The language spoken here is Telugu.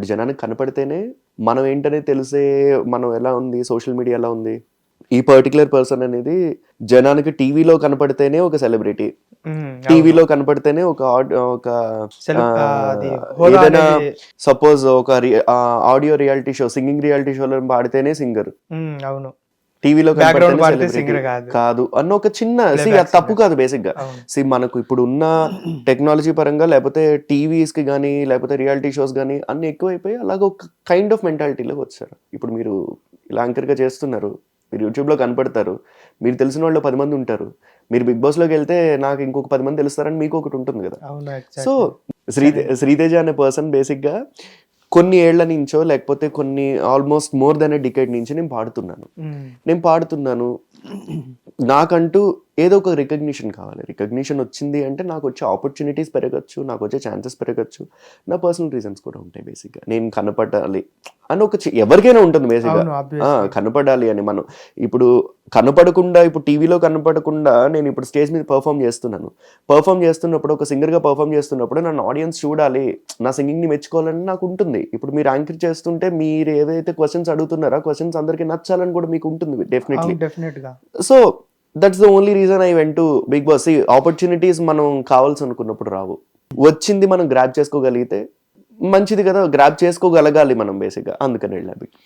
ఇప్పుడు జనానికి కనపడితేనే మనం ఏంటనే తెలిసే మనం ఎలా ఉంది సోషల్ మీడియా ఎలా ఉంది? ఈ పర్టికులర్ పర్సన్ అనేది జనానికి టీవీలో కనపడితేనే ఒక సెలబ్రిటీ టీవీలో కనపడితేనే ఒక ఒక ఏదైనా సపోజ్ ఒక audio reality show singing reality షోలో పాడితేనే సింగర్ అవును. టీవీలో. కాదు. అన్న ఒక చిన్న Playback అది తప్పు కాదు బేసిక్గా సి మనకు ఇప్పుడు ఉన్న టెక్నాలజీ పరంగా లేకపోతే టీవీస్కి కానీ లేకపోతే రియాలిటీ షోస్ కానీ అన్ని ఎక్కువైపోయి అలాగ ఒక కైండ్ ఆఫ్ మెంటాలిటీలోకి వచ్చారు. ఇప్పుడు మీరు ఇలా anchor గా చేస్తున్నారు. మీరు యూట్యూబ్లో కనపడతారు. మీరు తెలిసిన వాళ్ళు పది మంది ఉంటారు. మీరు బిగ్ బాస్లోకి వెళ్తే నాకు ఇంకొక పది మంది తెలుస్తారని మీకు ఒకటి ఉంటుంది కదా. సో. శ్రీతే శ్రీతేజ అనే పర్సన్ బేసిక్గా కొన్ని ఏళ్ళ నుంచో లేకపోతే కొన్ని almost more than a decade నుంచి నేను పాడుతున్నాను. నేను పాడుతున్నాను. నాకంటూ ఏదో ఒక రికగ్నిషన్ కావాలి. రికగ్నిషన్ వచ్చింది అంటే నాకు వచ్చే ఆపర్చునిటీస్ పెరగచ్చు నాకు వచ్చే ఛాన్సెస్ పెరగచ్చు. నా పర్సనల్ రీజన్స్ కూడా ఉంటాయి బేసిక్గా నేను కనపడాలి అని ఒక ఎవరికైనా ఉంటుంది బేసిక్గా. కనపడాలి అని మనం ఇప్పుడు కనపడకుండా ఇప్పుడు టీవీలో కనపడకుండా నేను ఇప్పుడు స్టేజ్ మీద పర్ఫామ్ చేస్తున్నాను. పర్ఫామ్ చేస్తున్నప్పుడు ఒక సింగర్గా పర్ఫామ్ చేస్తున్నప్పుడు నన్ను ఆడియన్స్ చూడాలి. నా సింగింగ్ని మెచ్చుకోవాలని నాకు ఉంటుంది. ఇప్పుడు మీరు యాంకర్ చేస్తుంటే మీరు ఏదైతే క్వశ్చన్స్ అడుగుతున్నారో క్వశ్చన్స్ అందరికీ నచ్చాలని కూడా మీకు ఉంటుంది definitely so that's the only reason I went to Bigg Boss opportunities మనం కావాల్సి అనుకున్నప్పుడు రావు. వచ్చింది మనం గ్రాప్ చేసుకోగలిగితే మంచిది కదా గ్రాప్ చేసుకోగలగాలి మనం బేసిక్గా అందుకని వెళ్ళాలి